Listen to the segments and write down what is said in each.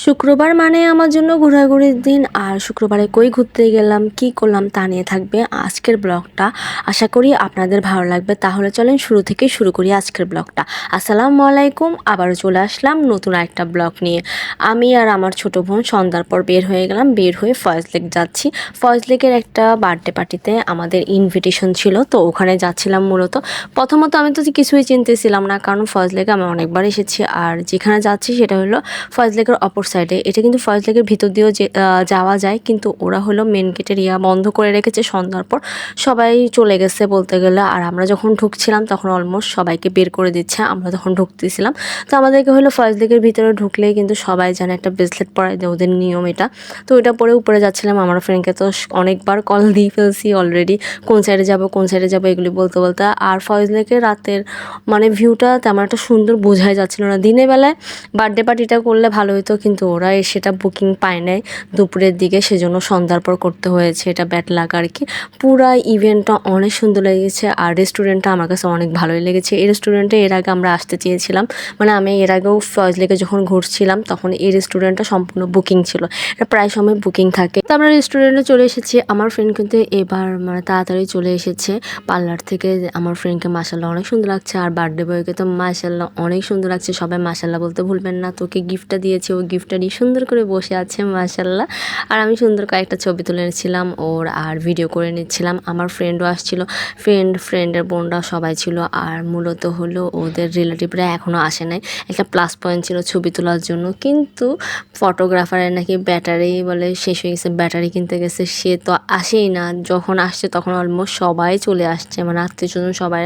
শুক্রবার মানে আমার জন্য ঘোরাঘুরির দিন, আর শুক্রবারে কই ঘুরতে গেলাম, কি করলাম তা নিয়ে থাকবে আজকের ব্লগটা। আশা করি আপনাদের ভালো লাগবে। তাহলে চলেন শুরু থেকে শুরু করি আজকের ব্লগটা। আসসালামু আলাইকুম, আবারও চলে আসলাম নতুন একটা ব্লগ নিয়ে। আমি আর আমার ছোট বোন সন্ধ্যার পর বের হয়ে গেলাম, বের হয়ে ফয়েজ লেক যাচ্ছি। ফয়েজ লেকের একটা বার্থডে পার্টিতে আমাদের ইনভিটেশন ছিল, তো ওখানে যাচ্ছিলাম মূলত। প্রথমত আমি তো কিছুই চিনতেছিলাম না, কারণ ফয়েজ লেকে আমি অনেকবার এসেছি, আর যেখানে যাচ্ছি সেটা হলো ফয়েজ লেকের অপর সাইডে এটা কিন্তু ফয়েজ লেকের ভিতর দিয়েও যাওয়া যায়। কিন্তু ওরা হলো মেন গেটের ইয়া বন্ধ করে রেখেছে সন্ধ্যার পর। সবাই চলে গেছে বলতে গেলে। আর আমরা যখন ঢুকছিলাম, তখন অলমোস্ট সবাইকে বের করে দিচ্ছে। আমরা তখন ঢুকতেছিলাম। তো আমাদেরকে হলো ফয়েজ লেকের ভিতরে ঢুকলে কিন্তু সবাই জানে একটা ব্রেসলেট পরাই দেয়। ওদের নিয়ম এটা। তো ওইটা পরে উপরে যাচ্ছিলাম। আমার ফ্রেন্ডকে তো অনেকবার কল দিয়ে ফেলছি অলরেডি কোন সাইডে যাব, কোন সাইডে যাব এগুলি বলতে বলতে। আর ফয়েজ লেকের রাতের মানে ভিউটা তেমন একটা সুন্দর বোঝাই যাচ্ছিল না। দিনের বেলায় বার্থডে পার্টিটা করলে ভালো হতো কিন্তু ওরা সেটা বুকিং পায় নাই। দুপুরের দিকে সেজন্য সন্ধ্যার পর করতে হয়েছে এটা ব্যাট লাগা আর কি। পুরা ইভেন্টটা অনেক সুন্দর লেগেছে আর রেস্টুরেন্টটা আমার কাছে অনেক ভালোই লেগেছে। এই রেস্টুরেন্টে এর আগে আমরা আসতে চেয়েছিলাম। মানে আমি এর আগেও ফয়েজ লেগে যখন ঘুরছিলাম, তখন এই রেস্টুরেন্টটা সম্পূর্ণ বুকিং ছিল। এটা প্রায় সময় বুকিং থাকে। তো আমরা রেস্টুরেন্টে চলে এসেছি। আমার ফ্রেন্ড কিন্তু এবার মানে তাড়াতাড়ি চলে এসেছে। পার্লার থেকে আমার ফ্রেন্ডকে মাসাল্লাহ অনেক সুন্দর লাগছে। আর বার্থডে বয়কে তো মাসাল্লাহ অনেক সুন্দর লাগছে। সবাই মাসাল্লাহ বলতে ভুলবেন না। তোকে গিফটটা দিয়েছে, ও গিফটটা নিয়ে সুন্দর করে বসে আছে মাসাল্লাহ আর আমি সুন্দর কয়েকটা ছবি তুলে নিচ্ছিলাম, ওর আর ভিডিও করে নিচ্ছিলাম। আমার ফ্রেন্ডও আসছিল ফ্রেন্ড ফ্রেন্ডের বোনরা সবাই ছিল, আর মূলত হলো ওদের রিলেটিভরা এখনও আসে নাই। একটা প্লাস পয়েন্ট ছিল ছবি তোলার জন্য, কিন্তু ফটোগ্রাফারের নাকি ব্যাটারি বলে শেষ হয়ে গেছে ব্যাটারি কিনতে গেছে, সে তো আসেই না। যখন আসছে তখন অলমোস্ট সবাই চলে আসছে মানে আত্মীয় স্বজন সবাই।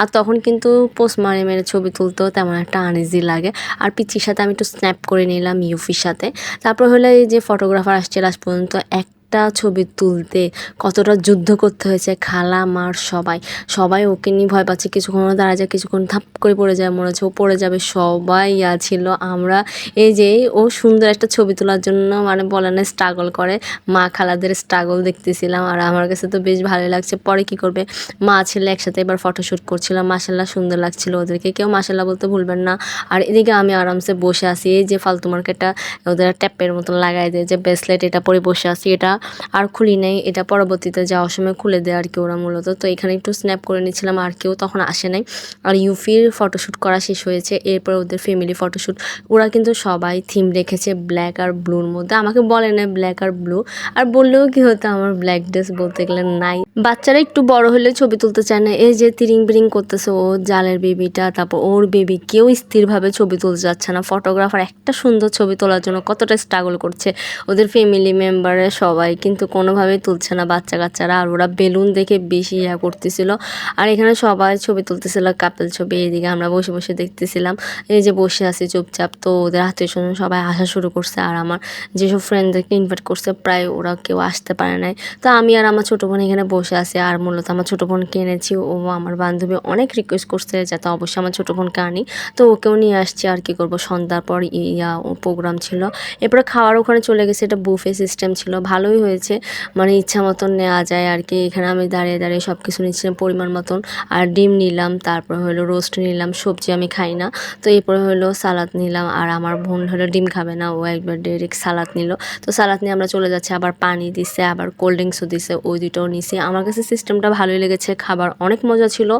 আর তখন কিন্তু পোস্ট মারে মেরে ছবি তুলতেও তেমন একটা আনইজি লাগে। আর পিচির সাথে আমি একটু স্ন্যাপ করে নিলাম ইউফির সাথে। তারপর হলো এই যে ফটোগ্রাফার আসছে লাস্ট পর্যন্ত এক একটা ছবি তুলতে, কতটা যুদ্ধ করতে হয়েছে, খালা, মার, সবাই। সবাই ওকে নিয়ে ভয় পাচ্ছে। কিছুক্ষণ দাঁড়া যায়, কিছুক্ষণ থাপ করে পড়ে যায়, মনে হচ্ছে ও পড়ে যাবে। সবাই ইয়া ছিল আমরা এই যে ও সুন্দর একটা ছবি তোলার জন্য মানে বলে না স্ট্রাগল করে। মা খালাদের স্ট্রাগল দেখতেছিলাম আর আমার কাছে তো বেশ ভালোই লাগছে। পরে কি করবে? মা ছেলে একসাথে এবার ফটোশ্যুট করছিলাম মাসাল্লাহ সুন্দর লাগছিল ওদেরকে। কেউ মাসাল্লাহ বলতে ভুলবেন না। আর এদিকে আমি আরামসে বসে আছি। এই যে ফালতু মার্কেটটা, ওদের ট্যাপের মতন লাগাই দেয়। যে ব্রেসলেট এটা পরে বসে আছি। এটা আর খুলি নাই, এটা পরবর্তীতে যাওয়ার সময় খুলে দেয় আর কি ওরা মূলত। তো এখানে একটু স্ন্যাপ করে নিয়েছিলাম আর কেউ তখন আসে নাই। আর ইউফির ফটোশ্যুট করা শেষ হয়েছে, এরপর ওদের ফ্যামিলি ফটোশ্যুট ওরা কিন্তু সবাই থিম রেখেছে ব্ল্যাক আর ব্লুর মধ্যে। আমাকে বলে না ব্ল্যাক আর ব্লু আর বললেও কি হতো আমার ব্ল্যাক ড্রেস বলতে গেলে নাই। বাচ্চারা একটু বড় হলে ছবি তুলতে চায় না, এই যে তিরিং বিরিং করতেছে ও জালের বেবিটা তারপর ওর বেবি কেউ স্থিরভাবে ছবি তুলতে যাচ্ছে না। ফটোগ্রাফার একটা সুন্দর ছবি তোলার জন্য কতটা স্ট্রাগল করছে। ওদের ফ্যামিলি মেম্বারের সবাই কিন্তু কোনোভাবেই তুলছে না বাচ্চা কাচ্চারা আর ওরা বেলুন দেখে বেশি ইয়া করতেছিল। আর এখানে সবাই ছবি তুলতেছিল, কাপেল ছবি এইদিকে আমরা বসে বসে দেখতেছিলাম। এই যে বসে আছি চুপচাপ, তো ওদের আত্মীয় স্বজন সবাই আসা শুরু করছে। আর আমার যেসব ফ্রেন্ডদেরকে ইনভাইট করছে, প্রায় ওরা কেউ আসতে পারে নাই। তো আমি আর আমার ছোটো বোন এখানে বসে আছি। আর মূলত আমার ছোটো বোনকে এনেছি। ও আমার বান্ধবী অনেক রিকোয়েস্ট করছে যাতে অবশ্যই আমার ছোটো বোনকে আনি। তো ওকেও নিয়ে আসছি আর কি করব। সন্ধ্যার পর ইয়া প্রোগ্রাম ছিল। এরপরে খাওয়ার ওখানে চলে গেছে। এটা বুফে সিস্টেম ছিল। ভালোই হয়েছে। মানে ইচ্ছা মতন নেওয়া যায় আর কি এখানে আমি দাঁড়িয়ে দাঁড়িয়ে সব কিছু নিচ্ছিলাম, পরিমাণ মতন। আর ডিম নিলাম, তারপর হলো রোস্ট নিলাম, সবজি আমি খাই না। তো এরপরে হলো সালাদ নিলাম, আর আমার বোন হলো ডিম খাবে না, ও একবার ডাইরেক্ট সালাদ নিল। তো সালাদ নিয়ে আমরা চলে যাচ্ছি, আবার পানি দিছে, আবার কোল্ড ড্রিঙ্কসও দিছে, ওই দুটোও নিছি। আমার কাছে সিস্টেমটা ভালোই লেগেছে, খাবার অনেক মজা ছিল।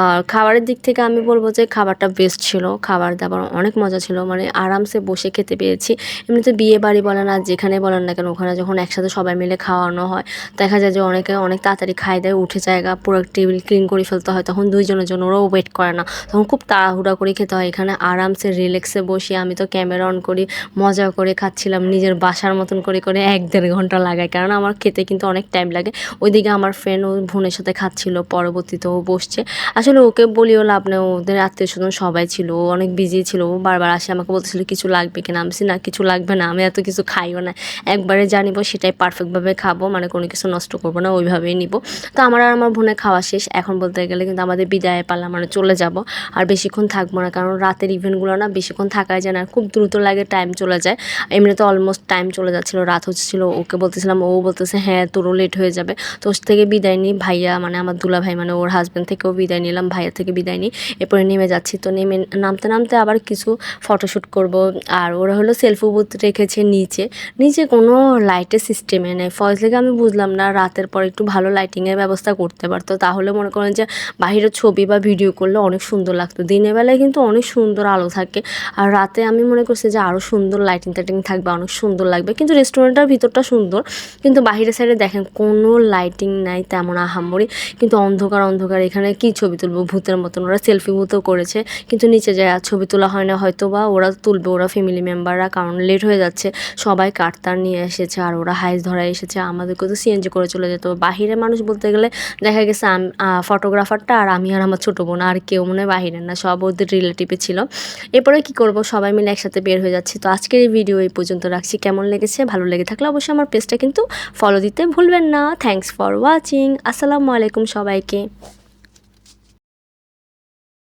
আর খাবারের দিক থেকে আমি বলব যে খাবারটা বেস্ট ছিল। খাবার দাবার অনেক মজা ছিল। মানে আরামসে বসে খেতে পেয়েছি এমনিতে বিয়ে বাড়ি বলেন আর যেখানে বলেন না কেন, ওখানে যখন একসাথে সবাই মিলে খাওয়ানো হয়। দেখা যায় যে অনেকে অনেক তাড়াতাড়ি খাই দেয়, উঠে জায়গা, পুরো টেবিল ক্লিন করে ফেলতে হয়, তখন দুইজনের জন্য ওরাও ওয়েট করে না। তখন খুব তাড়াহুড়া করে খেতে হয়। এখানে আরামসে রিল্যাক্সে বসে আমি তো ক্যামেরা অন করি, মজা করে খাচ্ছিলাম, নিজের বাসার মতন করে করে এক দেড় ঘণ্টা লাগায়। কারণ আমার খেতে কিন্তু অনেক টাইম লাগে। ওইদিকে আমার ফ্রেন্ড ও বোনের সাথে খাচ্ছিল, পরবর্তীতে ও বসছে। আসলে ওকে বলিও লাভ নেই, ওদের আত্মীয় স্বজন সবাই ছিল, ও অনেক বিজি ছিল, ও বারবার আসে, আমাকে বলতেছিল, কিছু লাগবে কিনা? আমি না, কিছু লাগবে না, আমি এত কিছু খাইও না। একবারে জানিব সেটাই পারফেক্টভাবে খাব মানে কোনো কিছু নষ্ট করব না, ওইভাবেই নিব। তো আমার আর আমার বোনের খাওয়া শেষ। এখন বলতে গেলে কিন্তু আমাদের বিদায় পালা মানে চলে যাব। আর বেশিক্ষণ থাকব না, কারণ রাতের ইভেন্টগুলো না বেশিক্ষণ থাকাই যায় না। খুব দ্রুত লাগে টাইম চলে যায়। এমনিতে অলমোস্ট টাইম চলে যাচ্ছিল, রাত হচ্ছিল। ওকে বলতেছিলাম, ও বলতেছে হ্যাঁ তোরও লেট হয়ে যাবে। তো ওর থেকে বিদায় নিই। ভাইয়া মানে আমার দুলা ভাই মানে ওর হাজব্যান্ড থেকেও বিদায় নিলাম, ভাইয়া থেকে বিদায় নিই। এরপরে নেমে যাচ্ছি। তো নেমে, নামতে নামতে আবার কিছু ফটোশ্যুট করব। আর ওরা হলো সেলফি বুথ রেখেছে নিচে। নিচে কোনো লাইটের সিস্টেমে নেই ফলস থেকে আমি বুঝলাম না, রাতের পর একটু ভালো লাইটিংয়ের ব্যবস্থা করতে পারতো। তাহলে মনে করেন যে বাহিরের ছবি বা ভিডিও করলে অনেক সুন্দর লাগতো। দিনের বেলায় কিন্তু অনেক সুন্দর আলো থাকে। আর রাতে আমি মনে করছি যে আরও সুন্দর লাইটিং টাইটিং থাকবে, অনেক সুন্দর লাগবে। কিন্তু রেস্টুরেন্টটার ভিতরটা সুন্দর, কিন্তু বাহিরের সাইডে দেখেন কোনো লাইটিং নাই, তেমন আহামরি। কিন্তু অন্ধকার অন্ধকার, এখানে কি ছবি তুলবো? ভূতের মতন, ওরা সেলফি ভূতও করেছে। কিন্তু নিচে যায় ছবি তোলা হয় না হয়তো বা ওরা তুলবে, ওরা ফ্যামিলি মেম্বাররা কারণ লেট হয়ে যাচ্ছে। সবাই কাটতার নিয়ে এসেছে, আর ওরা হাইস ধরা এসেছে আমাদেরকে তো সিএনজি করে চলে যেত। বাহিরে মানুষ বলতে গেলে দেখা গেছে ফটোগ্রাফারটা আর আমি আর আমার ছোটো বোন, আর কেউ মনে বাহিরের না, সব ওদের রিলেটিভে ছিল। এরপরে কি করব? সবাই মিলে একসাথে বের হয়ে যাচ্ছি। তো আজকের এই ভিডিও এই পর্যন্ত রাখছি। কেমন লেগেছে? ভালো লেগে থাকলে অবশ্যই আমার পেজটা কিন্তু ফলো দিতে ভুলবেন না। থ্যাংকস ফর ওয়াচিং আসসালামু আলাইকুম সবাইকে।